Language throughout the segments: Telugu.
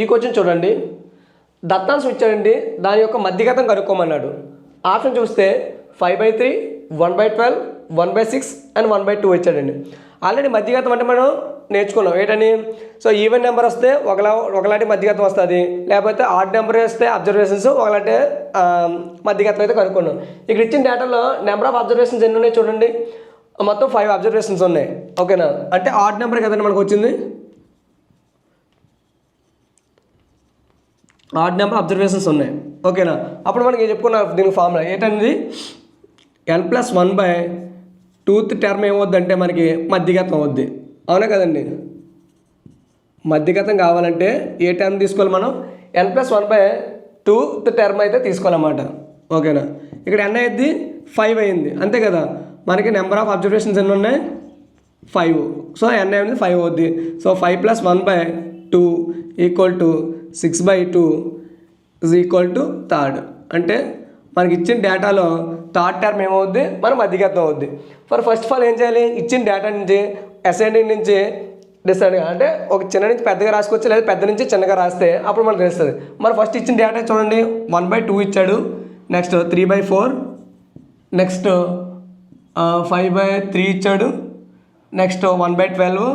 ఈ క్వశ్చన్ చూడండి. దత్తాంశం ఇచ్చాడండి దాని యొక్క మధ్యగతం కనుక్కోమన్నాడు. ఆప్షన్ చూస్తే five by three one by twelve one by six and one by two ఇచ్చాడండి ఆల్రెడీ మధ్యగతం అంటే మనం నేర్చుకున్నాం. ఏంటని? సో ఈవెన్ నెంబర్ వస్తే ఒకలా ఒకలాంటి మధ్యగతం వస్తుంది. లేకపోతే ఆడ్ నెంబర్ వస్తే అబ్జర్వేషన్స్ ఒకలాంటి మధ్యగతం అయితే కనుక్కున్నాం. ఇక్కడ ఇచ్చిన డేటాలో నెంబర్ ఆఫ్ అబ్జర్వేషన్స్ ఎన్ని ఉన్నాయి చూడండి. మొత్తం ఫైవ్ అబ్జర్వేషన్స్ ఉన్నాయి. ఓకేనా అంటే ఆడ్ నెంబర్ కదండి మనకు వచ్చింది ఆడ్ నెంబర్ అబ్జర్వేషన్స్ ఉన్నాయి. ఓకేనా? అప్పుడు మనకి చెప్పుకున్న దీనికి ఫార్ములా ఏంటనేది n plus one by twoth term ఏమవుద్దంటే మనకి మధ్యగతం అవుద్ది. అవునా కదండి? మధ్యగతం కావాలంటే ఏ టర్మ్ తీసుకోవాలి మనం? N plus one by twoth term అయితే తీసుకోవాలన్నమాట. ఓకేనా? ఇక్కడ ఎన్ అయ్యింది ఫైవ్ అయింది అంతే కదా? మనకి నెంబర్ ఆఫ్ అబ్జర్వేషన్స్ ఎన్ని ఉన్నాయి? ఫైవ్ సో ఎన్ అయింది ఫైవ్ అవుద్ది. So five plus one by two equal to six by two is equal to third అంటే మనకి ఇచ్చిన డేటాలో థర్డ్ టర్మ్ ఏమవుద్ది? మనం అధిగతం అవుద్ది. ఫర్ ఫస్ట్ ఆఫ్ ఆల్ ఏం చేయాలి? ఇచ్చిన డేటా నుంచి అసెండింగ్ నుంచి డిసైడ్ అంటే ఒక చిన్న నుంచి పెద్దగా రాసుకోవచ్చు లేదా పెద్ద నుంచి చిన్నగా రాస్తే అప్పుడు మనకు తెలుస్తుంది. మరి ఫస్ట్ ఇచ్చిన డేటా చూడండి. వన్ బై టూ ఇచ్చాడు. Next three by four next five by three ఇచ్చాడు. Next one by twelve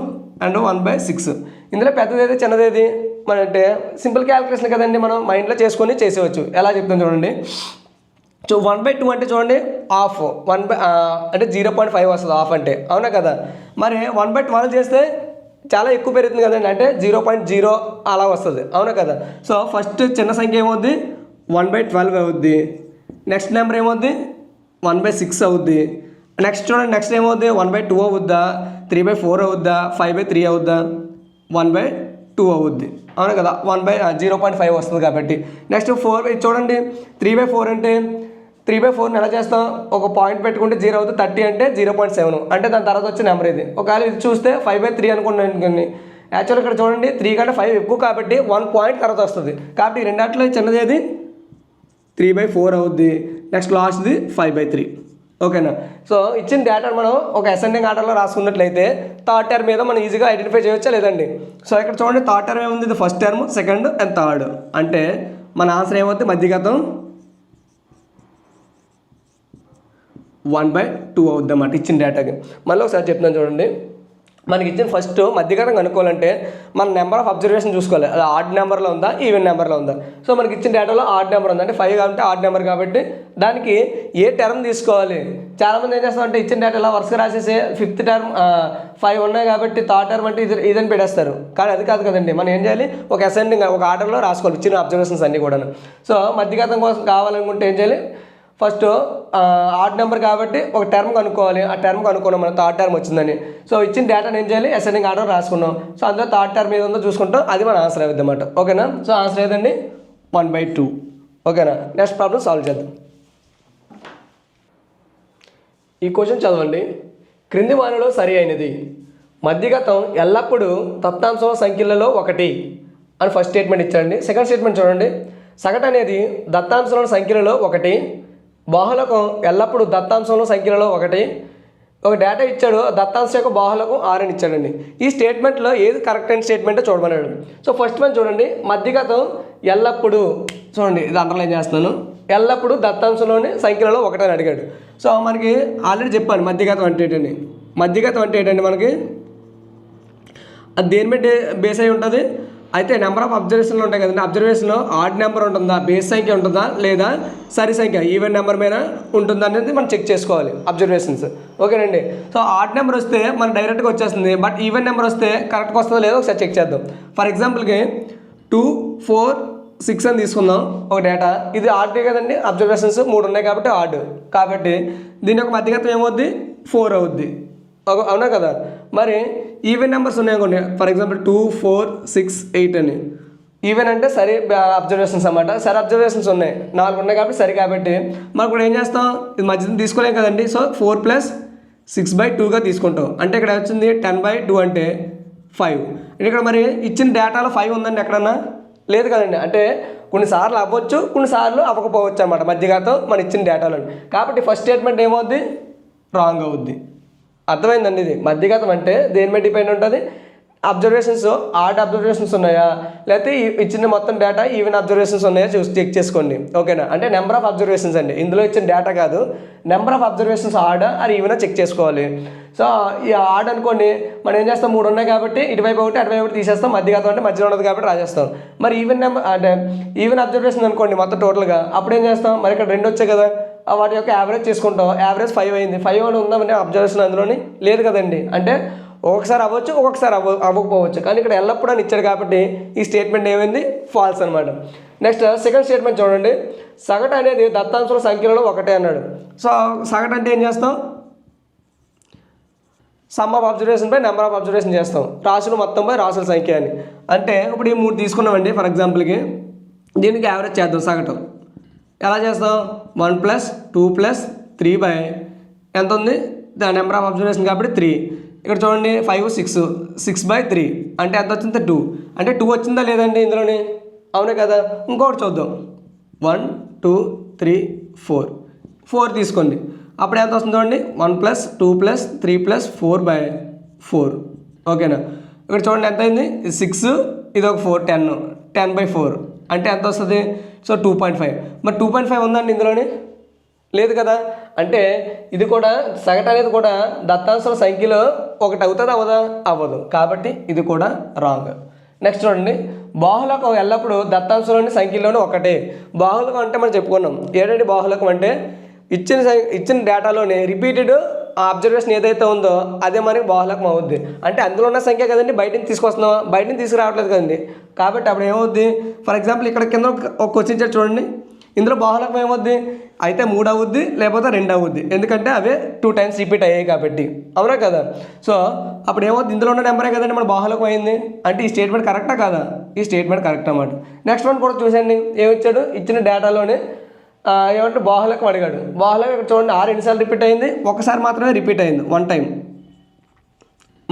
and one by six ఇందులో పెద్దది ఏది? చిన్నది ఏది? మన అంటే సింపుల్ క్యాలిక్యులేషన్ కదండి మనం మైండ్లో చేసుకొని చేసేవచ్చు ఎలా చెప్తాం చూడండి. సో వన్ బై టూ అంటే చూడండి ఆఫ్. వన్ బై అంటే జీరో పాయింట్ ఫైవ్ వస్తుంది ఆఫ్ అంటే. అవునా కదా? మరి వన్ బై ట్వెల్వ్ చేస్తే చాలా ఎక్కువ పెరుగుతుంది కదండి. అంటే జీరో పాయింట్ జీరో అలా వస్తుంది. అవునా కదా? సో ఫస్ట్ చిన్న సంఖ్య ఏమవుద్ది? వన్ బై ట్వెల్వ్ అవుద్ది. నెక్స్ట్ నెంబర్ ఏమవుద్ది? వన్ బై సిక్స్ అవుద్ది. నెక్స్ట్ చూడండి నెక్స్ట్ ఏమవుద్ది? వన్ బై టూ అవుద్దా? త్రీ బై ఫోర్ అవుద్దా? ఫైవ్ బై త్రీ అవుద్దా? వన్ బై టూ అవుద్ది. అవును కదా? One by zero point five వస్తుంది కాబట్టి. నెక్స్ట్ ఫోర్ చూడండి. త్రీ బై ఫోర్ అంటే త్రీ బై ఫోర్ని ఎలా చేస్తాం? ఒక పాయింట్ పెట్టుకుంటే జీరో అవుతుంది థర్టీ అంటే జీరో పాయింట్ సెవెన్ అంటే దాని తర్వాత వచ్చే నెంబర్ ఇది. ఒకవేళ ఇది చూస్తే ఫైవ్ బై త్రీ అనుకున్నాను అనుకోండి. యాక్చువల్ ఇక్కడ చూడండి త్రీ కంటే ఫైవ్ ఎక్కువ కాబట్టి వన్ పాయింట్ తర్వాత వస్తుంది. కాబట్టి ఈ రెండాట్లో చిన్నది ఏది? త్రీ బై ఫోర్ అవుద్ది. నెక్స్ట్ లాస్ట్ది ఫైవ్ బై త్రీ ఓకేనా? సో ఇచ్చిన డేటాను మనం ఒక అసెండింగ్ ఆర్డర్లో రాసుకున్నట్లయితే థర్డ్ టర్మ్ మీద మనం ఈజీగా ఐడెంటిఫై చేయొచ్చా లేదండి? సో ఇక్కడ చూడండి థర్డ్ టర్మ్ ఏముంది? ఇది first term second and third అంటే మన ఆన్సర్ ఏమవుతుంది మధ్యగతం వన్ బై టూ అవుద్ది అన్నమాట ఇచ్చిన డేటాకి మళ్ళీ ఒకసారి చెప్తున్నాను చూడండి. మనకి ఇచ్చిన ఫస్ట్ మధ్యగతం కనుక్కోవాలంటే మన నెంబర్ ఆఫ్ అబ్జర్వేషన్ చూసుకోవాలి. అది ఆడ్ నెంబర్లో ఉందా ఈవెన్ నెంబర్లో ఉందా? సో మనకి ఇచ్చిన డేటాలో ఆడ్ నెంబర్ ఉంది. అంటే ఫైవ్ కాబట్టి ఆడ్ నెంబర్ కాబట్టి దానికి ఏ టర్మ్ తీసుకోవాలి? చాలామంది ఏం చేస్తారంటే ఇచ్చిన డేటాలో వరుసగా రాసేసి ఫిఫ్త్ టర్మ్ ఫైవ్ ఉన్నాయి కాబట్టి థర్డ్ టర్మ్ అంటే ఇది ఇదని పెట్టేస్తారు. కానీ అది కాదు కదండి. మనం ఏం చేయాలి? ఒక అసెండింగ్ ఒక ఆర్డర్లో రాసుకోవాలి. ఇచ్చిన అబ్జర్వేషన్స్ అన్నీ కూడా సో మధ్యగతం కోసం కావాలనుకుంటే ఏం చేయాలి? ఫస్ట్ ఆడ్ నెంబర్ కాబట్టి ఒక టర్మ్ కనుక్కోవాలి. ఆ టర్మ్ కనుక్కున్నాం మనం థర్డ్ టర్మ్ వచ్చిందని సో ఇచ్చిన డేటాని ఏం చేయాలి? అసెండింగ్ ఆర్డర్ రాసుకున్నాం. సో అందులో థర్డ్ టర్మ్ ఏదో ఉందో చూసుకుంటాం. అది మన ఆన్సర్ అవుతుంది అనమాట ఓకేనా? సో ఆన్సర్ ఏదండి? వన్ బై టూ ఓకేనా? నెక్స్ట్ ప్రాబ్లం సాల్వ్ చేద్దాం. ఈ క్వశ్చన్ చదవండి. క్రింది వానలో సరి అయినది. మధ్యగతం ఎల్లప్పుడూ దత్తాంశం సంఖ్యలలో ఒకటి అని ఫస్ట్ స్టేట్మెంట్ ఇచ్చారండి. సెకండ్ స్టేట్మెంట్ చూడండి. సగటు అనేది దత్తాంశంలోని సంఖ్యలలో ఒకటి బాహులకం ఎల్లప్పుడూ దత్తాంశంలో సంఖ్యలలో ఒకటి. ఒక డేటా ఇచ్చాడు దత్తాంశ యొక్క బాహులకం ఆరుని ఇచ్చాడండి. ఈ స్టేట్మెంట్లో ఏది కరెక్ట్ అయిన స్టేట్మెంటో చూడమన్నాడు. సో ఫస్ట్ వన్ చూడండి. మధ్యగతం ఎల్లప్పుడూ చూడండి ఇది అండర్లైన్ చేస్తున్నాను. ఎల్లప్పుడూ దత్తాంశంలోని సంఖ్యలలో ఒకటని అడిగాడు. సో మనకి ఆల్రెడీ చెప్పాను మధ్యగతం అంటే ఏంటండి మధ్యగతం అంటే ఏంటండి మనకి? అది దేని మీద బేస్ అయి ఉంటుంది? అయితే నెంబర్ ఆఫ్ అబ్జర్వేషన్లు ఉంటాయి కదండి. అబ్జర్వేషన్లో ఆడ్ నెంబర్ ఉంటుందా? బేస్ సంఖ్య ఉంటుందా? లేదా సరి సంఖ్య ఈవెన్ నెంబర్ మీద ఉంటుందా అనేది మనం చెక్ చేసుకోవాలి అబ్జర్వేషన్స్ ఓకేనండి. సో ఆడ్ నెంబర్ వస్తే మనం డైరెక్ట్గా వచ్చేస్తుంది. బట్ ఈవెన్ నెంబర్ వస్తే కరెక్ట్గా వస్తుందో లేదో ఒకసారి చెక్ చేద్దాం. ఫర్ ఎగ్జాంపుల్కి టూ ఫోర్ సిక్స్ అని తీసుకుందాం. ఒక డేటా ఇది ఆర్డే కదండి. అబ్జర్వేషన్స్ మూడు ఉన్నాయి కాబట్టి ఆర్డ్ కాబట్టి దీని యొక్క మధ్యగతం ఏమవుద్ది? ఫోర్ అవుద్ది. అవునా కదా? మరి ఈవెన్ నెంబర్స్ ఉన్నాయి అనుకోండి for example two four six eight అని. ఈవెన్ అంటే సరి అబ్జర్వేషన్స్ అనమాట సరి అబ్జర్వేషన్స్ ఉన్నాయి. నాలుగు ఉన్నాయి కాబట్టి సరి కాబట్టి మనం కూడా ఏం చేస్తాం? ఇది మధ్యలో తీసుకోలేం కదండి. So four plus six by టూగా తీసుకుంటాం. అంటే ఇక్కడ వచ్చింది టెన్ బై టూ అంటే ఫైవ్ ఇక్కడ మరి ఇచ్చిన డేటాలో ఫైవ్ ఉందండి ఎక్కడన్నా? లేదు కదండి. అంటే కొన్నిసార్లు అవ్వచ్చు కొన్నిసార్లు అవ్వకపోవచ్చు అనమాట మధ్యగాతో మన ఇచ్చిన డేటాలో కాబట్టి ఫస్ట్ స్టేట్మెంట్ ఏమవుద్ది? రాంగ్ అవుద్ది. అర్థమైందండి ఇది. మధ్యగతం అంటే దేని మీద డిపెండ్ ఉంటుంది? అబ్జర్వేషన్స్ ఆర్డ్ అబ్జర్వేషన్స్ ఉన్నాయా? లేకపోతే ఇచ్చిన మొత్తం డేటా ఈవెన్ అబ్జర్వేషన్స్ ఉన్నాయా? చూసి చెక్ చేసుకోండి. ఓకేనా అంటే నెంబర్ ఆఫ్ అబ్జర్వేషన్స్ అండి. ఇందులో ఇచ్చిన డేటా కాదు. నెంబర్ ఆఫ్ అబ్జర్వేషన్స్ ఆర్డ్ అది ఈవెన్ చెక్ చేసుకోవాలి. సో ఈ ఆర్డ్ అనుకోండి మనం ఏం చేస్తాం? మూడు ఉన్నాయి కాబట్టి ఇటువైపు ఒకటి అటువైపు ఒకటి తీసేస్తాం. మధ్యగతం అంటే మధ్యలో ఉన్నది కాబట్టి రాసేస్తాం. మరి ఈవెన్ నెంబర్ అంటే ఈవెన్ అబ్జర్వేషన్ అనుకోండి మొత్తం టోటల్గా అప్పుడు ఏం చేస్తాం? మరి ఇక్కడ రెండు వచ్చాయి కదా. వాటి యొక్క యావరేజ్ తీసుకుంటాం యావరేజ్ ఫైవ్ అయింది. ఫైవ్ అని ఉందామని అబ్జర్వేషన్ అందులోని లేదు కదండి. అంటే ఒకసారి అవ్వచ్చు ఒక్కొక్కసారి అవ్వ అవ్వకపోవచ్చు. కానీ ఇక్కడ ఎల్లప్పుడూ అని ఇచ్చాడు కాబట్టి ఈ స్టేట్మెంట్ ఏమైంది? ఫాల్స్ అనమాట నెక్స్ట్ సెకండ్ స్టేట్మెంట్ చూడండి. సగటు అనేది దత్తాంశాల సంఖ్యలో ఒకటే అన్నాడు. సో సగటు అంటే ఏం చేస్తాం? Sum of observation by number of observation చేస్తాం. రాసులు మొత్తం బై రాసుల సంఖ్య అని. అంటే ఇప్పుడు ఈ మూడు తీసుకున్నామండి ఫర్ ఎగ్జాంపుల్కి దీనికి యావరేజ్ చేద్దాం సగటు. ఎలా చేస్తాం one plus two plus three by ఎంత ఉంది? ద నెంబర్ ఆఫ్ అబ్జర్వేషన్ కాబట్టి త్రీ. ఇక్కడ చూడండి five six six by three. అంటే ఎంత వచ్చింది? టూ. అంటే టూ వచ్చిందా లేదండి ఇందులోని? అవునే కదా. ఇంకొకటి చూద్దాం. One two three four. Four తీసుకోండి. అప్పుడు ఎంత వస్తుంది చూడండి? One plus two plus three plus four by four. ఓకేనా? ఇక్కడ చూడండి ఎంత అయింది? సిక్స్ ఇది ఒక four ten. Ten by four. అంటే ఎంత వస్తుంది? సో టూ పాయింట్ ఫైవ్ మరి టూ పాయింట్ ఫైవ్ ఉందండి ఇందులోని? లేదు కదా? అంటే ఇది కూడా సగటు అనేది కూడా దత్తాంశాల సంఖ్యలో ఒకటి అవుతుంది అవదా అవ్వదు. కాబట్టి ఇది కూడా రాంగ్ నెక్స్ట్ చూడండి. బాహులకం ఎల్లప్పుడూ దత్తాంశంలోని సంఖ్యలోనే ఒకటే. బాహులకం అంటే మనం చెప్పుకున్నాం. ఏంటంటే బాహులకం అంటే? ఇచ్చిన ఇచ్చిన డేటాలోనే రిపీటెడ్ ఆ అబ్జర్వేషన్ ఏదైతే ఉందో అదే మనకి బాహులకం అవుద్ది అంటే అందులో ఉన్న సంఖ్య కదండి బయట నుంచి తీసుకొస్తున్నాం బయట నుంచి తీసుకురావట్లేదు కదండి. కాబట్టి అప్పుడు ఏమవుద్ది? ఫర్ ఎగ్జాంపుల్ ఇక్కడ కింద ఒక- క్వశ్చన్ చూడండి. ఇందులో బాహులకం ఏమవుద్ది? అయితే మూడు అవుద్ది లేకపోతే రెండు అవుద్ది ఎందుకంటే అవే టూ టైమ్స్ రిపీట్ అయ్యాయి కాబట్టి. అవునా కదా? సో అప్పుడు ఏమవుద్ది? ఇందులో ఉన్న నెంబరే కదండి మన బాహులకం అయింది అంటే ఈ స్టేట్మెంట్ కరెక్టా కాదా? ఈ స్టేట్మెంట్ కరెక్ట్ అన్నమాట. నెక్స్ట్ వన్ కూడా చూసండి ఏమి ఇచ్చాడు ఇచ్చిన డేటాలోనే ఏమంటే బాహులకం అడిగాడు. బాహులకం ఇక్కడ చూడండి ఆరు ఎన్నిసార్లు రిపీట్ అయింది? ఒకసారి మాత్రమే రిపీట్ అయింది వన్ టైం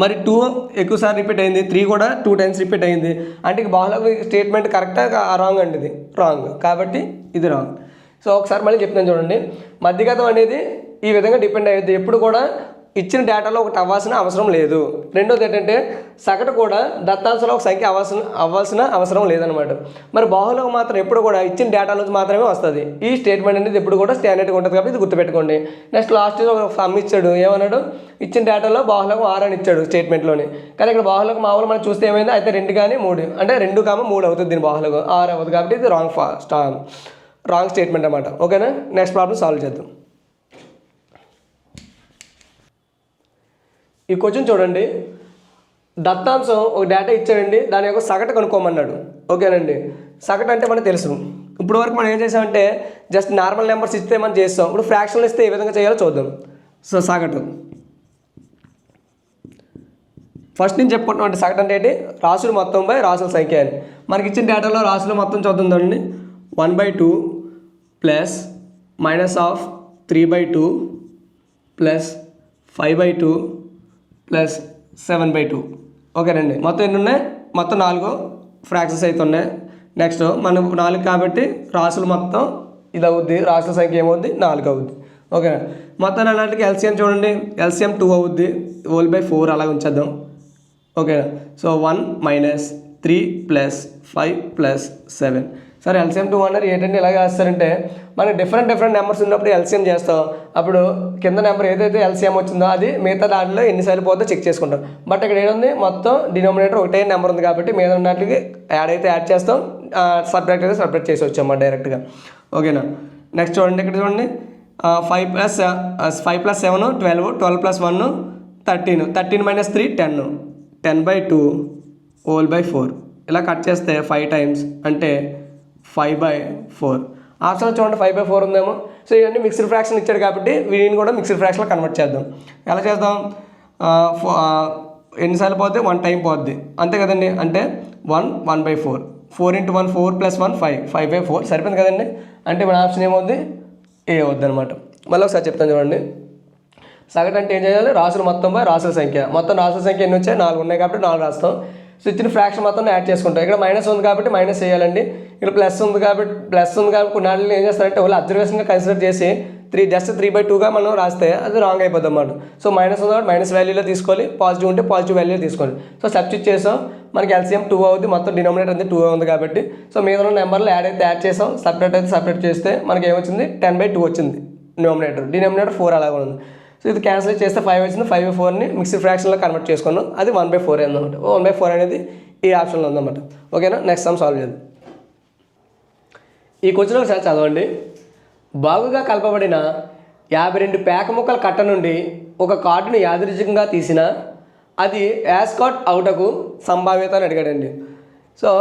మరి టూ ఎక్కువసార్లు రిపీట్ అయింది త్రీ కూడా టూ టైమ్స్ రిపీట్ అయింది. అంటే ఇక స్టేట్మెంట్ కరెక్టా రాంగ్ అండి ఇది రాంగ్ కాబట్టి ఇది రాంగ్ సో ఒకసారి మళ్ళీ చెప్తాను చూడండి. మధ్యగతం అనేది ఈ విధంగా డిపెండ్ అయ్యేది ఎప్పుడు కూడా ఇచ్చిన డేటాలో ఒకటి అవ్వాల్సిన అవసరం లేదు. రెండోది ఏంటంటే సగటు కూడా దత్తాంశంలో ఒక సంఖ్య అవ్వాల్సిన అవ్వాల్సిన అవసరం లేదనమాట మరి బాహులకు మాత్రం ఎప్పుడు కూడా ఇచ్చిన డేటా నుంచి మాత్రమే వస్తుంది. ఈ స్టేట్మెంట్ అనేది ఎప్పుడు కూడా స్టాండర్డ్గా ఉంటుంది కాబట్టి ఇది గుర్తుపెట్టుకోండి. నెక్స్ట్ లాస్ట్ ఒక సమ్ ఇచ్చాడు. ఏమన్నాడు? ఇచ్చిన డేటాలో బాహులకు ఆరు అని ఇచ్చాడు స్టేట్మెంట్లోని కానీ ఇక్కడ బాహులకు మామూలు మనం చూస్తే ఏమైంది? అయితే రెండు కానీ మూడు. అంటే రెండు కామ మూడు అవుతుంది దీని బాహులకు. ఆరు అవుతుంది కాబట్టి ఇది రాంగ్ ఫా రాంగ్ స్టేట్మెంట్ అనమాట ఓకేనా నెక్స్ట్ ప్రాబ్లం సాల్వ్ చేద్దాం. ఈ క్వశ్చన్ చూడండి. దత్తాంశం ఒక డేటా ఇచ్చాడండి. దాని యొక్క సగటు కనుక్కోమన్నాడు. ఓకేనండి. సగటు అంటే మనకు తెలుసు. ఇప్పుడు వరకు మనం ఏం చేసామంటే జస్ట్ నార్మల్ నెంబర్స్ ఇస్తే మనం చేస్తాం. ఇప్పుడు ఫ్రాక్షన్లు ఇస్తే ఏ విధంగా చేయాలో చూద్దాం. సో సగటు. ఫస్ట్ నుంచి చెప్పుకుంటున్నాం అంటే సగటు అంటే ఏంటి? రాసులు మొత్తం బై రాసుల సంఖ్య అని. మనకి ఇచ్చిన డేటాలో రాసులు మొత్తం చూద్దాం చూడండి. One by two plus minus of three by two plus five by two plus seven by two. ఓకేనండి మొత్తం ఎన్ని ఉన్నాయి మొత్తం నాలుగు ఫ్రాక్షన్స్ అయితే ఉన్నాయి నెక్స్ట్ మనం నాలుగు కాబట్టి రాసులు మొత్తం ఇది అవుద్ది రాసుల సంఖ్య ఏమవుద్ది? నాలుగు అవుద్ది. ఓకే మొత్తం అలాంటికి ఎల్సిఎం చూడండి. ఎల్సిఎం టూ అవుద్ది. ఓల్ బై ఫోర్ అలా ఉంచేద్దాం. ఓకేనా so one minus three plus five plus seven. Sir LCM two అన్నారు ఏంటంటే ఇలా చేస్తారంటే మనకి డిఫరెంట్ డిఫరెంట్ నెంబర్స్ ఉన్నప్పుడు ఎల్సిఎం చేస్తాం. అప్పుడు కింద నెంబర్ ఏదైతే ఎల్సిఎం వచ్చిందో అది మిగతా దాంట్లో ఎన్నిసార్లు పోతే చెక్ చేసుకుంటాం. బట్ ఇక్కడ ఏముంది? మొత్తం డినోమినేటర్ ఒకటే నెంబర్ ఉంది కాబట్టి మీద ఉన్నట్లకి యాడ్ అయితే యాడ్ చేస్తాం. సపరేట్ అయితే సపరేట్ చేసి వచ్చాము డైరెక్ట్గా ఓకేనా నెక్స్ట్ చూడండి ఇక్కడ చూడండి. Five plus five plus seven twelve twelve plus one thirteen thirteen minus three ten ten by two whole by four ఇలా కట్ చేస్తే ఫైవ్ టైమ్స్ అంటే ఫైవ్ బై ఫోర్ ఆప్షన్లో చూడండి ఫైవ్ బై ఫోర్ ఉందేమో. సో ఇవన్నీ మిక్స్డ్ ఫ్రాక్షన్ ఇచ్చాడు కాబట్టి వీటిని కూడా మిక్స్డ్ ఫ్రాక్షన్లో కన్వర్ట్ చేద్దాం. ఎలా చేద్దాం? ఫో- ఎన్నిసార్లు పోతే వన్ టైం పోద్ది. అంతే కదండి? అంటే one one by four four into one four plus one five five by four సరిపోయింది కదండి? అంటే మన ఆప్షన్ ఏమవుద్ది? ఏ అవుద్ది అనమాట మళ్ళీ ఒకసారి చెప్తాను చూడండి. సగటు అంటే ఏం చేయాలి? రాసులు మొత్తం బై రాసుల సంఖ్య. మొత్తం రాసుల సంఖ్య ఎన్ని వచ్చాయి? నాలుగు ఉన్నాయి కాబట్టి నాలుగు రాస్తాం. సో ఇచ్చిన ఫ్రాక్షన్ మొత్తం యాడ్ చేసుకుంటాం. ఇక్కడ మైనస్ ఉంది కాబట్టి మైనస్ చేయాలండి. ఇక్కడ ప్లస్ ఉంది కాబట్టి ప్లస్ ఉంది కాబట్టి కొన్నాళ్ళు ఏం చేస్తారంటే వాళ్ళు అబ్జర్వేషన్గా కన్సిడర్ చేసి త్రీ జస్ట్ త్రీ బై టూగా మనం రాస్తే అది రాంగ్ అయిపోద్ది అన్నమాట. సో మైనస్ ఉంది కాబట్టి మైనస్ వాల్యూలో తీసుకోవాలి. పాజిటివ్ ఉంటే పాజిటివ్ వాల్యూలో తీసుకోవాలి. సో సబ్స్టిట్ చేసాం. మనకి ఎల్సీఎం టూ అవుతుంది మొత్తం డినామినేటర్ అంతే టూ ఉంది కాబట్టి. సో మీద ఉన్న నెంబర్లు యాడ్ అయితే యాడ్ చేసాం. సపరేట్ అయితే సపరేట్ చేస్తే మనకి ఏమొచ్చింది? టెన్ బై టూ వచ్చింది. డినామినేటర్ డినామినేటర్ ఫోర్ అలాగే ఉంది. సో ఇది క్యాన్సిల్ చేస్తే ఫైవ్ వచ్చింది. ఫైవ్ బై ఫోర్ని మిక్సీ ఫ్రాక్షన్లో కన్వర్ట్ చేసుకున్నాం. అది వన్ బై ఫోర్ అయిందన్నమాట వన్ బై ఫోర్ అనేది ఈ ఆప్షన్లో ఉందన్నమాట. ఓకేనా నెక్స్ట్ సమ్ సాల్వ్ చేద్దాం. ఈ క్వశ్చన్ ఒకసారి చదవండి. బాగుగా కలపబడిన యాభై రెండు పేక ముక్కల కట్ట నుండి ఒక కార్డును యాదృచ్ఛికంగా తీసిన అది యాస్కాట్ అవుటకు సంభావ్యత అని అడిగాడండి. సో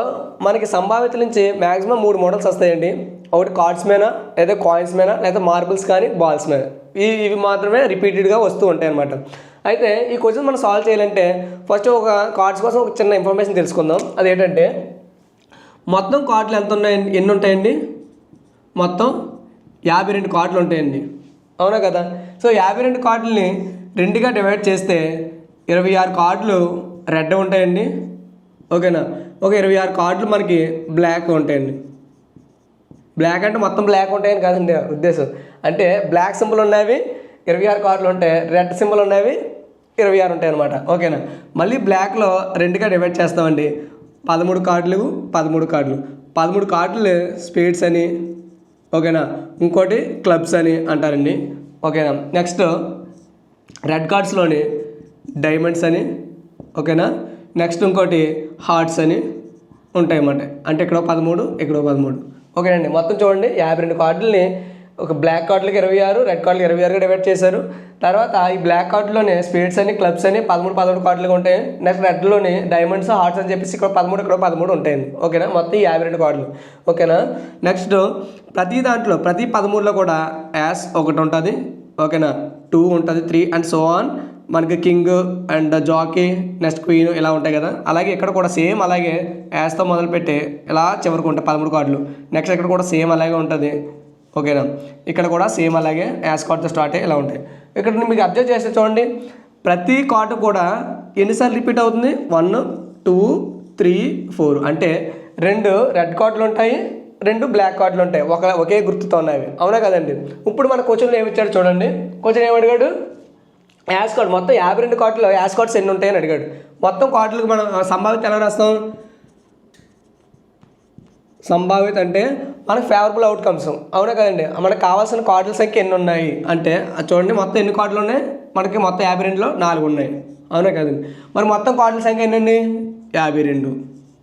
మనకి సంభావ్యత నుంచి మ్యాక్సిమం మూడు మోడల్స్ వస్తాయండి. ఒకటి కార్డ్స్ మీద లేదా కాయిన్స్ మీద లేదా మార్బుల్స్ కానీ బాల్స్ మీద. ఇవి మాత్రమే రిపీటెడ్గా వస్తూ ఉంటాయి అన్నమాట. అయితే ఈ క్వశ్చన్ మనం సాల్వ్ చేయాలంటే ఫస్ట్ ఒక కార్డ్స్ కోసం ఒక చిన్న ఇన్ఫర్మేషన్ తెలుసుకుందాం. అదేంటంటే మొత్తం కార్డులు ఎంత ఉన్నాయండి ఎన్ని ఉంటాయండి? మొత్తం యాభై రెండు కార్డులు ఉంటాయండి. అవునా కదా? సో యాభై రెండు కార్డులని రెండుగా డివైడ్ చేస్తే ఇరవై ఆరు కార్డులు రెడ్ ఉంటాయండి. ఓకేనా? ఒక ఇరవై ఆరు కార్డులు మనకి బ్లాక్ ఉంటాయండి. బ్లాక్ అంటే మొత్తం బ్లాక్ ఉంటాయని కాదండి ఉద్దేశం. అంటే బ్లాక్ సింబల్ ఉన్నవి ఇరవై ఆరు కార్లు ఉంటాయి రెడ్ సింబల్ ఉన్నవి ఇరవై ఆరు ఉంటాయి అనమాట ఓకేనా? మళ్ళీ బ్లాక్లో రెండుగా డివైడ్ చేస్తామండి. పదమూడు కార్డులు పదమూడు కార్డులు పదమూడు కార్డులు స్పీడ్స్ అని ఓకేనా? ఇంకోటి క్లబ్స్ అని అంటారండి. ఓకేనా? నెక్స్ట్ రెడ్ కార్డ్స్లోని డైమండ్స్ అని ఓకేనా? నెక్స్ట్ ఇంకోటి హార్ట్స్ అని ఉంటాయి అన్నమాట అంటే ఇక్కడ పదమూడు ఇక్కడ పదమూడు. ఓకేనండి? మొత్తం చూడండి యాభై రెండు కార్డులని ఒక బ్లాక్ కార్డులకు ఇరవై ఆరు రెడ్ కార్డులకు ఇరవై ఆరుగా డివైడ్ చేశారు. తర్వాత ఈ బ్లాక్ కార్డులోనే స్పీడ్స్ అని క్లబ్స్ అని పదమూడు పదమూడు కార్డులుగా ఉంటాయి. నెక్స్ట్ రెడ్లోని డైమండ్స్ హార్ట్స్ అని చెప్పేసి ఇక్కడ పదమూడు ఇక్కడ పదమూడు ఉంటాయండి ఓకేనా? మొత్తం ఈ యాభై రెండు కార్డులు ఓకేనా? నెక్స్ట్ ప్రతి దాంట్లో ప్రతి పదమూడులో కూడా యాస్ ఒకటి ఉంటుంది. ఓకేనా? టూ ఉంటుంది త్రీ అండ్ సో ఆన్ మనకి కింగ్ అండ్ జాకీ నెక్స్ట్ క్వీన్ ఇలా ఉంటాయి కదా. అలాగే ఇక్కడ కూడా సేమ్ అలాగే యాస్తో మొదలుపెట్టి ఇలా చివరికి ఉంటాయి పదమూడు కార్డులు నెక్స్ట్ ఇక్కడ కూడా సేమ్ అలాగే ఉంటుంది. ఓకేనా? ఇక్కడ కూడా సేమ్ అలాగే యాస్ కార్డ్తో స్టార్ట్ అయ్యి ఇలా ఉంటాయి. ఇక్కడ మీకు అబ్జర్వ్ చేస్తే చూడండి. ప్రతి కార్డు కూడా ఎన్నిసార్లు రిపీట్ అవుతుంది? One two three four. అంటే రెండు రెడ్ కార్డులు ఉంటాయి రెండు బ్లాక్ కార్డులు ఉంటాయి. ఒక ఒకే గుర్తుతో ఉన్నవి. అవునా కదండి? ఇప్పుడు మన క్వశ్చన్లో ఏమి ఇచ్చాడు చూడండి. క్వశ్చన్ ఏమడిగాడు యాస్ కార్డ్ మొత్తం యాభై రెండు కార్డులు యాస్ కార్డ్స్ ఎన్ని ఉంటాయని అడిగాడు. మొత్తం కార్డులకు మనం ఆ, సంభావిత ఎలా రాస్తాం? సంభావిత అంటే మనకు ఫేవరబుల్ అవుట్కమ్స్ అవునా కదండి? మనకు కావాల్సిన కార్డుల సంఖ్య ఎన్ని ఉన్నాయి? అంటే చూడండి మొత్తం ఎన్ని కార్డులు ఉన్నాయి? మనకి మొత్తం యాభై రెండులో నాలుగు ఉన్నాయి. అవునా కదండి? మరి మొత్తం కార్డుల సంఖ్య ఎన్నండి? యాభై రెండు.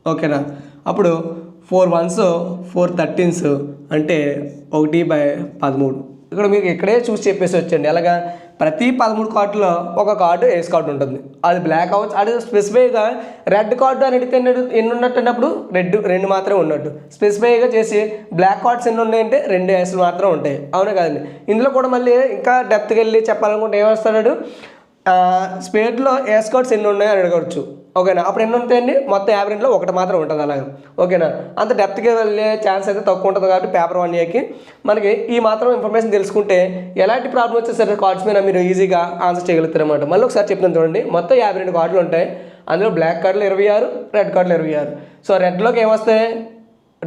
ఓకేనా? అప్పుడు ఫోర్ వన్స్ ఫోర్ థర్టీన్స్ అంటే ఒకటి బై పదమూడు. ఇక్కడ మీకు ఇక్కడే చూసి చెప్పేసి వచ్చండి అలాగా ప్రతి పదమూడు కార్డులో ఒక కార్డు ఏస్ కార్డు ఉంటుంది. అది బ్లాక్ అవ్వచ్చు. అది స్పెసిఫైగా రెడ్ కార్డు అని అడిగితే ఎన్ని ఉన్నట్టు అన్నప్పుడు రెడ్ రెండు మాత్రమే ఉన్నట్టు. స్పెసిఫైగా చేసి బ్లాక్ కార్డ్స్ ఎన్ని ఉన్నాయంటే రెండు ఏసులు మాత్రం ఉంటాయి. అవునా కదండి? ఇందులో కూడా మళ్ళీ ఇంకా డెప్త్కి వెళ్ళి చెప్పాలనుకుంటే ఏమేస్తాడు స్పేడ్లో ఏస్ కార్డ్స్ ఎన్ని ఉన్నాయో అని అడగవచ్చు. ఓకేనా? అప్పుడు ఎన్ని ఉంటాయండి మొత్తం యాభై రెండులో ఒకటి మాత్రం ఉంటుంది అలాగే. ఓకేనా? అంత డెప్త్కి వెళ్ళే ఛాన్స్ అయితే తక్కువ ఉంటుంది కాబట్టి పేపర్ వన్ ఇయర్కి మనకి ఈ మాత్రం ఇన్ఫర్మేషన్ తెలుసుకుంటే ఎలాంటి ప్రాబ్లం వచ్చే సరే కార్డ్స్ మీద మీరు ఈజీగా ఆన్సర్ చేయగలుగుతారు అనమాట మళ్ళీ ఒకసారి చెప్తాను చూడండి. మొత్తం యాభై రెండు కార్డులు ఉంటాయి. అందులో బ్లాక్ కార్డులు ఇరవై ఆరు రెడ్ కార్డులు ఇరవై ఆరు. సో రెడ్లోకి ఏమొస్తాయి?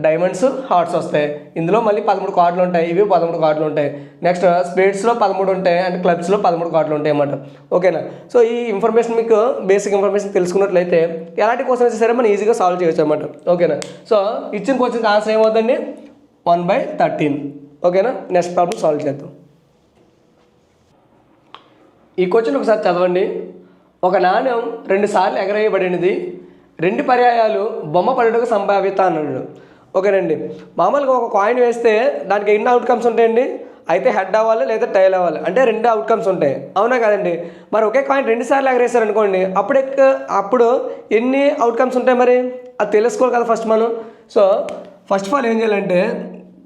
డైమండ్స్ హార్ట్స్ వస్తాయి. ఇందులో మళ్ళీ పదమూడు కార్డులు ఉంటాయి ఇవి పదమూడు కార్డులు ఉంటాయి. నెక్స్ట్ స్పేడ్స్లో పదమూడు ఉంటాయి అండ్ క్లబ్స్లో పదమూడు కార్డులు ఉంటాయి అన్నమాట. ఓకేనా? సో ఈ ఇన్ఫర్మేషన్ మీకు బేసిక్ ఇన్ఫర్మేషన్ తెలుసుకున్నట్లయితే ఎలాంటి క్వశ్చన్ వచ్చి సరే మనం ఈజీగా సాల్వ్ చేయొచ్చు అనమాట ఓకేనా? సో ఇచ్చిన క్వశ్చన్కి ఆన్సర్ ఏమవుతుందండి? One by thirteen. ఓకేనా? నెక్స్ట్ ప్రాబ్లం సాల్వ్ చేద్దాం. ఈ క్వశ్చన్ ఒకసారి చదవండి. ఒక నాణ్యం రెండుసార్లు ఎగరేయబడినది రెండు పర్యాయాలు బొమ్మ పడుటకు సంభావ్యత అన్నాడు. ఓకేనండి. మామూలుగా ఒక కాయిన్ వేస్తే దానికి ఎన్ని అవుట్కమ్స్ ఉంటాయండి? అయితే హెడ్ అవ్వాలి లేదా టైల్ అవ్వాలి. అంటే రెండు అవుట్కమ్స్ ఉంటాయి. అవునా కదండి? మరి ఒకే కాయిన్ రెండు సార్లు ఎగరేసారు అనుకోండి అప్పుడు అప్పుడు ఎన్ని అవుట్కమ్స్ ఉంటాయి మరి? అది తెలుసుకోవాలి కదా ఫస్ట్ మనం. సో ఫస్ట్ ఆఫ్ ఆల్ ఏం చేయాలంటే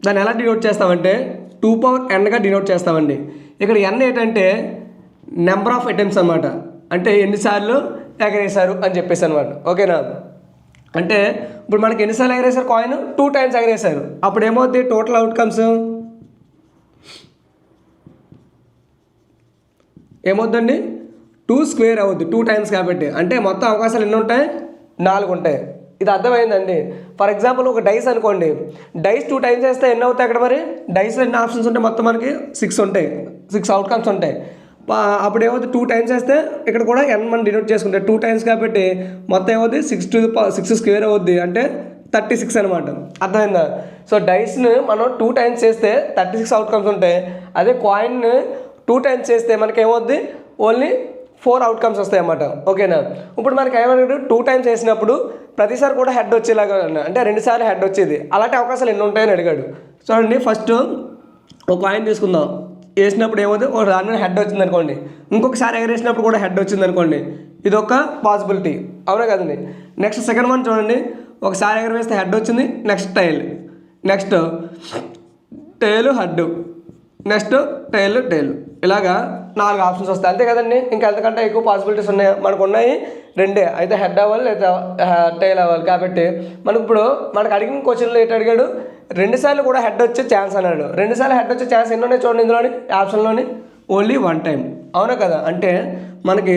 దాన్ని ఎలా డినోట్ చేస్తామంటే టూ పవర్ ఎన్గా డినోట్ చేస్తామండి. ఇక్కడ ఎన్ ఏంటంటే నెంబర్ ఆఫ్ అటెంప్ట్స్ అనమాట అంటే ఎన్నిసార్లు ఎగరేశారు అని చెప్పేసి అనమాట ఓకేనా? అంటే ఇప్పుడు మనకి ఎన్నిసార్లు ఎగరేశారు కాయిన్ టూ టైమ్స్ ఎగరేశారు. అప్పుడు ఏమవుద్ది టోటల్ అవుట్కమ్స్ ఏమవుద్దండి? టూ స్క్వేర్ అవుద్ది. టూ టైమ్స్ కాబట్టి. అంటే మొత్తం అవకాశాలు ఎన్ని ఉంటాయి? నాలుగు ఉంటాయి. ఇది అర్థమైందండి. ఫర్ ఎగ్జాంపుల్ ఒక డైస్ అనుకోండి. డైస్ టూ టైమ్స్ వేస్తే ఎన్ని అవుతాయి అక్కడ మరి? డైస్ ఎన్ని ఆప్షన్స్ ఉంటాయి? మొత్తం మనకి సిక్స్ ఉంటాయి. సిక్స్ అవుట్కమ్స్ ఉంటాయి. అప్పుడు ఏమవుతుంది? టూ టైమ్స్ వేస్తే ఇక్కడ కూడా ఎన్ మనం డినోట్ చేసుకుంటే టూ టైమ్స్ కాబట్టి మొత్తం ఏమవుతుంది? సిక్స్ టు సిక్స్ స్క్వేర్ అవుద్ది. అంటే థర్టీ సిక్స్ అనమాట అర్థమైందా సో డైస్ని మనం టూ టైమ్స్ చేస్తే థర్టీ సిక్స్ అవుట్కమ్స్ ఉంటాయి. అదే కాయిన్ టూ టైమ్స్ చేస్తే మనకి ఏమవుద్ది? ఓన్లీ ఫోర్ అవుట్కమ్స్ వస్తాయి అన్నమాట. ఓకేనా ఇప్పుడు మనకి ఏమన్నాడు టూ టైమ్స్ వేసినప్పుడు ప్రతిసారి కూడా హెడ్ వచ్చేలాగా అంటే రెండుసార్లు హెడ్ వచ్చేది. అలాంటి అవకాశాలు ఎన్ని ఉంటాయని అడిగాడు. చూడండి ఫస్ట్ ఒక కాయిన్ తీసుకుందాం. వేసినప్పుడు ఏమవుతుంది? ఒక దాని మీద హెడ్ వచ్చింది అనుకోండి. ఇంకొకసారి ఎగరేసినప్పుడు కూడా హెడ్ వచ్చింది అనుకోండి. ఇది ఒక పాసిబిలిటీ అవునా కదండి? నెక్స్ట్ సెకండ్ వన్ చూడండి. ఒకసారి ఎగరవేస్తే హెడ్ వచ్చింది next tail next tail head next tail tail ఇలాగా నాలుగు ఆప్షన్స్ వస్తాయి. అంతే కదండి? ఇంకా ఎంతకంటే ఎక్కువ పాసిబిలిటీస్ ఉన్నాయి. మనకు ఉన్నాయి రెండే. అయితే హెడ్ అవ్వాలి లేదా టైల్ అవ్వాలి. కాబట్టి మనకు ఇప్పుడు మనకు అడిగిన క్వశ్చన్లో ఏంటి అడిగాడు? రెండుసార్లు కూడా హెడ్ వచ్చే ఛాన్స్ అన్నాడు. రెండుసార్లు హెడ్ వచ్చే ఛాన్స్ ఎన్ని ఉన్నాయి చూడండి ఇందులోని ఆప్షన్లోని ఓన్లీ వన్ టైం అవునా కదా? అంటే మనకి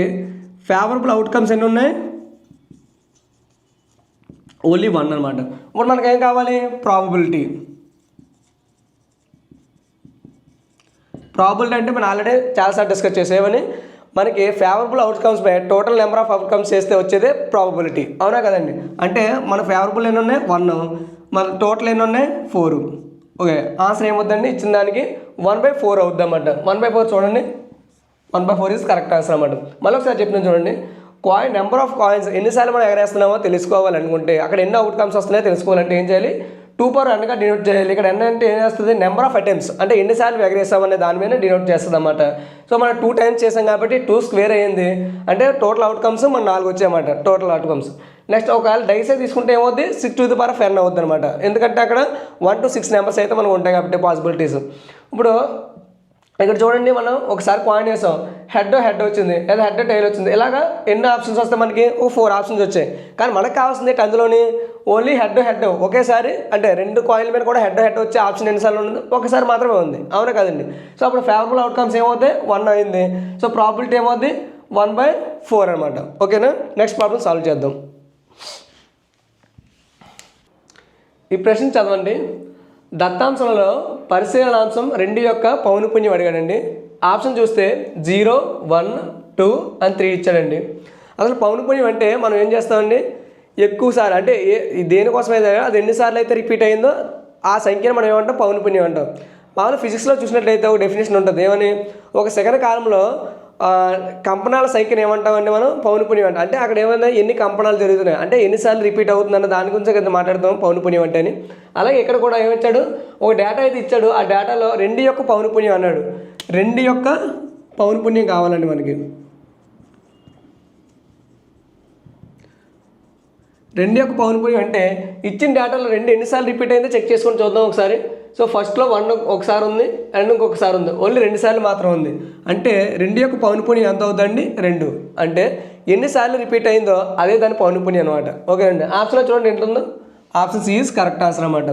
ఫేవరబుల్ అవుట్కమ్స్ ఎన్ని ఉన్నాయి? ఓన్లీ వన్ అనమాట ఇప్పుడు మనకి ఏం కావాలి? ప్రాబబిలిటీ ప్రాబిలిటీ అంటే మనం ఆల్రెడీ చాలాసార్లు డిస్కస్ చేసేవని. మనకి favourable outcomes by total number of outcomes చేస్తే వచ్చేదే ప్రాబబిలిటీ అవునా కదండి? అంటే మన ఫేవరబుల్ ఎన్ని ఉన్నాయి? వన్ మన టోటల్ ఎన్ని ఉన్నాయి? ఫోర్ ఓకే ఆన్సర్ ఏమవుద్దండి ఇచ్చిన దానికి వన్ బై ఫోర్ అవుద్ది అన్నమాట వన్ బై ఫోర్ చూడండి. One by four is correct answer అన్నమాట. మళ్ళీ ఒకసారి చెప్పిన చూడండి. కాయిన్ నెంబర్ ఆఫ్ కాయిన్స్ ఎన్నిసార్లు మనం ఎగరేస్తున్నామో తెలుసుకోవాలనుకుంటే అక్కడ ఎన్ని అవుట్కమ్స్ వస్తున్నాయో తెలుసుకోవాలంటే ఏం చేయాలి? టూ పవర్ ఎన్గా డినోట్ చేయాలి. ఇక్కడ ఎన్ అంటే ఏం చేస్తుంది? నెంబర్ ఆఫ్ అటెంప్ట్స్ అంటే ఎన్నిసార్లు ఎగరేసామనే దాని మీద డినోట్ చేస్తుంది అనమాట సో మనం టూ టైమ్స్ చేసాం కాబట్టి టూ స్క్వేర్ అయ్యింది. అంటే టోటల్ అవుట్కమ్స్ మన నాలుగు వచ్చాయన్నమాట. టోటల్ అవుట్కమ్స్ నెక్స్ట్ ఒకవేళ డైసే తీసుకుంటే ఏమవుద్ది? Six to the power n అవుద్ది అనమాట ఎందుకంటే అక్కడ వన్ టు సిక్స్ నెంబర్స్ అయితే మనకు ఉంటాయి కాబట్టి పాసిబిలిటీస్ ఇప్పుడు ఇక్కడ చూడండి మనం ఒకసారి కాయిన్ వేసాం. హెడ్ హెడ్ వచ్చింది. లేదా హెడ్ టైల్ వచ్చింది. ఇలాగా ఎన్ని ఆప్షన్స్ వస్తాయి మనకి? ఓ ఫోర్ ఆప్షన్స్ వచ్చాయి. కానీ మనకు కావాల్సింది ఏంటి అందులోని? ఓన్లీ హెడ్ హెడ్ ఒకేసారి అంటే రెండు కాయిల్ మీద కూడా హెడ్ హెడ్ వచ్చే ఆప్షన్ ఎన్నిసార్లు ఉంది ఒకసారి మాత్రమే ఉంది. అవునా కదండి? సో అప్పుడు ఫేవరబుల్ అవుట్కమ్స్ ఏమవుతాయి? వన్ అయింది. సో ప్రాబిలిటీ ఏమవుద్ది? వన్ బై ఫోర్ అనమాట ఓకేనా నెక్స్ట్ ప్రాబ్లం సాల్వ్ చేద్దాం. ఈ ప్రశ్న చదవండి. దత్తాంశంలో పరిశీలనాంశం రెండు యొక్క పౌనపుణ్యం అడిగాడండి. ఆప్షన్ చూస్తే జీరో వన్ టూ అని త్రీ ఇచ్చాడండి. అసలు పౌనపుణ్యం అంటే మనం ఏం చేస్తామండి? ఎక్కువసార్లు అంటే ఏ దేనికోసం అయితే అది ఎన్నిసార్లు అయితే రిపీట్ అయిందో ఆ సంఖ్యను మనం ఏమంటాం? పౌనపుణ్యం అంటాం. మామూలు ఫిజిక్స్లో చూసినట్లయితే ఒక డెఫినేషన్ ఉంటుంది. ఏమని? ఒక సెకండ్ కాలంలో కంపనాల సంఖ్యను ఏమంటామండి మనం? పౌనపుణ్యం అంటే. అంటే అక్కడ ఏమైనా ఎన్ని కంపనాలు జరుగుతున్నాయి? అంటే ఎన్నిసార్లు రిపీట్ అవుతుందన్న దాని గురించి కదా మాట్లాడతాం పౌనపుణ్యం అంటే అని. అలాగే ఇక్కడ కూడా ఏమిచ్చాడు? ఒక డేటా అయితే ఇచ్చాడు. ఆ డేటాలో రెండు యొక్క పౌనపుణ్యం అన్నాడు. రెండు యొక్క పౌనపుణ్యం కావాలండి మనకి. రెండు యొక్క పౌనపుణ్యం అంటే ఇచ్చిన డేటాలో రెండు ఎన్నిసార్లు రిపీట్ అయిందో చెక్ చేసుకొని చూద్దాం ఒకసారి. సో ఫస్ట్లో వన్ ఒకసారి ఉంది అండ్ ఇంకొకసారి ఉంది. ఓన్లీ రెండు సార్లు మాత్రం ఉంది. అంటే రెండు యొక్క పౌనపుణ్యం ఎంత అవుతుందండి? రెండు. అంటే ఎన్నిసార్లు రిపీట్ అయిందో అదే దాని పౌనపుణ్యం అనమాట ఓకే అండి. ఆప్షన్లో చూడండి ఏంటుందో ఉందో option C is correct answer అనమాట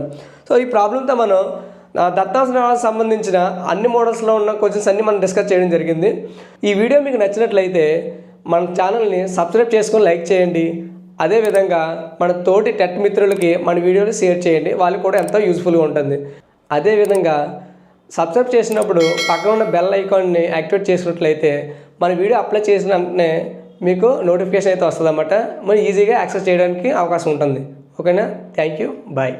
సో ఈ ప్రాబ్లంతో మనం ఆ, సంబంధించిన అన్ని మోడల్స్లో ఉన్న క్వశ్చన్స్ అన్ని మనం డిస్కస్ చేయడం జరిగింది. ఈ వీడియో మీకు నచ్చినట్లయితే మన ఛానల్ని సబ్స్క్రైబ్ చేసుకొని లైక్ చేయండి. అదేవిధంగా మన తోటి టెట్ మిత్రులకి మన వీడియోని షేర్ చేయండి. వాళ్ళకి కూడా ఎంతో యూస్ఫుల్గా ఉంటుంది. అదేవిధంగా సబ్స్క్రైబ్ చేసినప్పుడు పక్కన ఉన్న బెల్ ఐకాన్ని యాక్టివేట్ చేసినట్లయితే మన వీడియో అప్లై చేసిన వెంటనే మీకు నోటిఫికేషన్ అయితే వస్తుంది అన్నమాట మరి ఈజీగా యాక్సెస్ చేయడానికి అవకాశం ఉంటుంది. ఓకేనా థ్యాంక్ యూ బాయ్